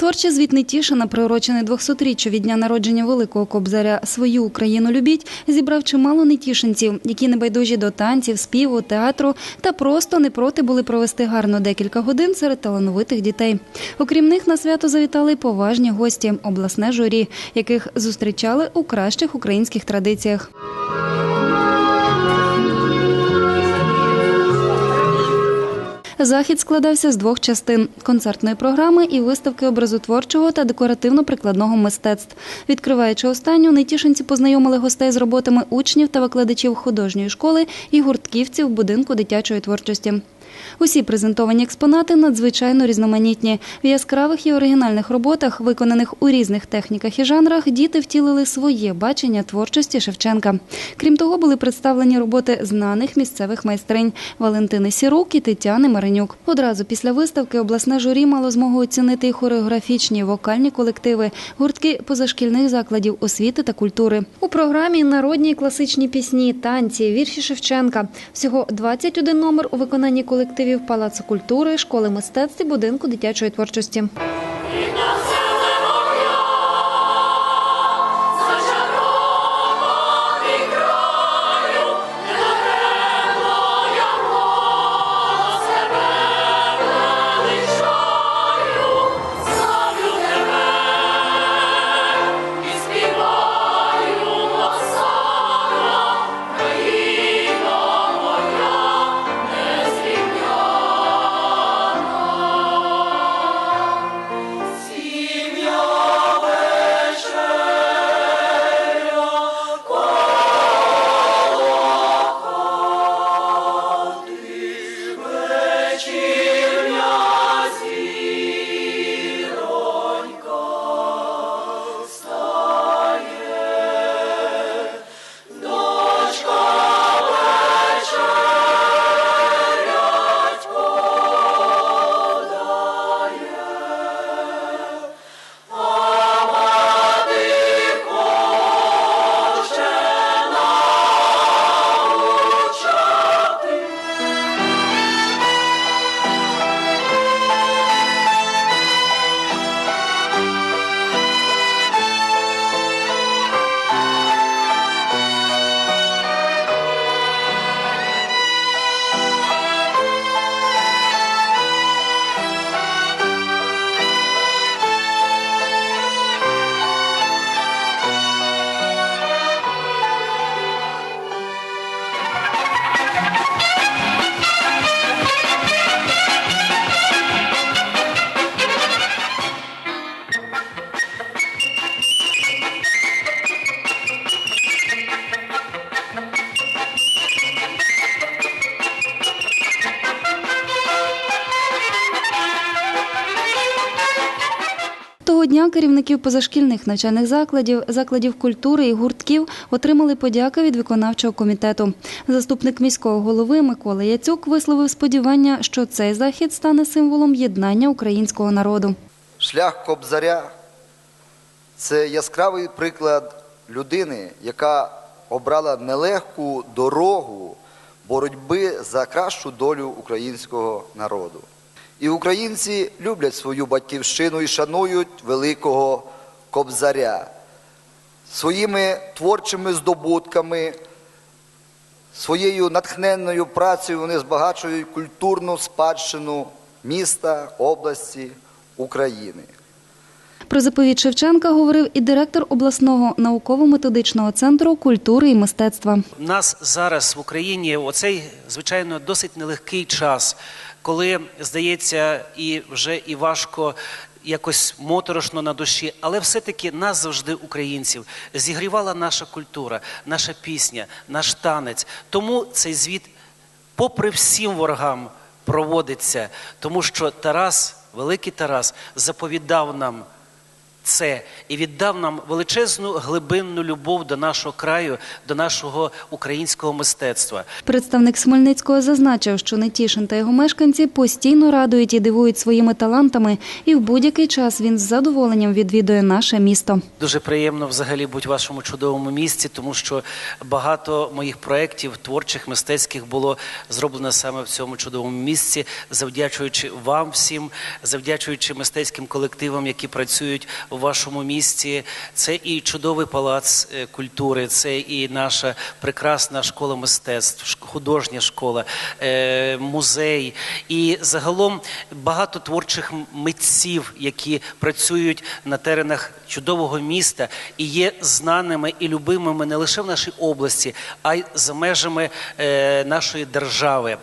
Творчий звіт Нетішина, приурочений 200-річчю від дня народження великого кобзаря «Свою Україну любіть», зібрав чимало нетішинців, які небайдужі до танців, співу, театру та просто не проти були провести гарно декілька годин серед талановитих дітей. Окрім них на свято завітали й поважні гості – обласне журі, яких зустрічали у кращих українських традиціях. Захід складався з двох частин – концертної програми і виставки образотворчого та декоративно-прикладного мистецтв. Відкриваючи останню, нетішинці познайомили гостей з роботами учнів та викладачів художньої школи і гуртківців будинку дитячої творчості. Усі презентовані експонати надзвичайно різноманітні. В яскравих і оригінальних роботах, виконаних у різних техніках і жанрах, діти втілили своє бачення творчості Шевченка. Крім того, були представлені роботи знаних місцевих майстринь Валентини Сірук і Тетяни Маринюк. Одразу після виставки обласне журі мало змогу оцінити і хореографічні, вокальні колективи, гуртки позашкільних закладів освіти та культури. У програмі народні класичні пісні, танці, вірші Шевченка. Всього 21 номер у виконанні колективів Палацу культури, школи мистецтв і будинку дитячої творчості. Того дня керівників позашкільних навчальних закладів, закладів культури і гуртків отримали подяки від виконавчого комітету. Заступник міського голови Микола Яцюк висловив сподівання, що цей захід стане символом єднання українського народу. Шлях Кобзаря це яскравий приклад людини, яка обрала нелегку дорогу боротьби за кращу долю українського народу. І українці люблять свою батьківщину і шанують великого Кобзаря. Своїми творчими здобутками, своєю натхненною працею вони збагачують культурну спадщину міста, області, України. Про заповідь Шевченка говорив і директор обласного науково-методичного центру культури і мистецтва. У нас зараз в Україні оцей, звичайно, досить нелегкий час, коли здається, і вже і важко. Якось моторошно на душі, але все-таки нас завжди, українців, зігрівала наша культура, наша пісня, наш танець. Тому цей звіт, попри всім ворогам, проводиться, тому що Тарас, великий Тарас, заповідав нам це і віддав нам величезну глибинну любов до нашого краю, до нашого українського мистецтва. Представник Смельницького зазначив, що Нетішин та його мешканці постійно радують і дивують своїми талантами, і в будь-який час він з задоволенням відвідує наше місто. Дуже приємно взагалі бути в вашому чудовому місці, тому що багато моїх проєктів творчих, мистецьких було зроблено саме в цьому чудовому місці, завдячуючи вам всім, завдячуючи мистецьким колективам, які працюють у вашому місті. Це і чудовий палац е, культури, це і наша прекрасна школа мистецтв, художня школа, е, музей, і загалом багато творчих митців, які працюють на теренах чудового міста і є знаними і любимими не лише в нашій області, а й за межами е, нашої держави.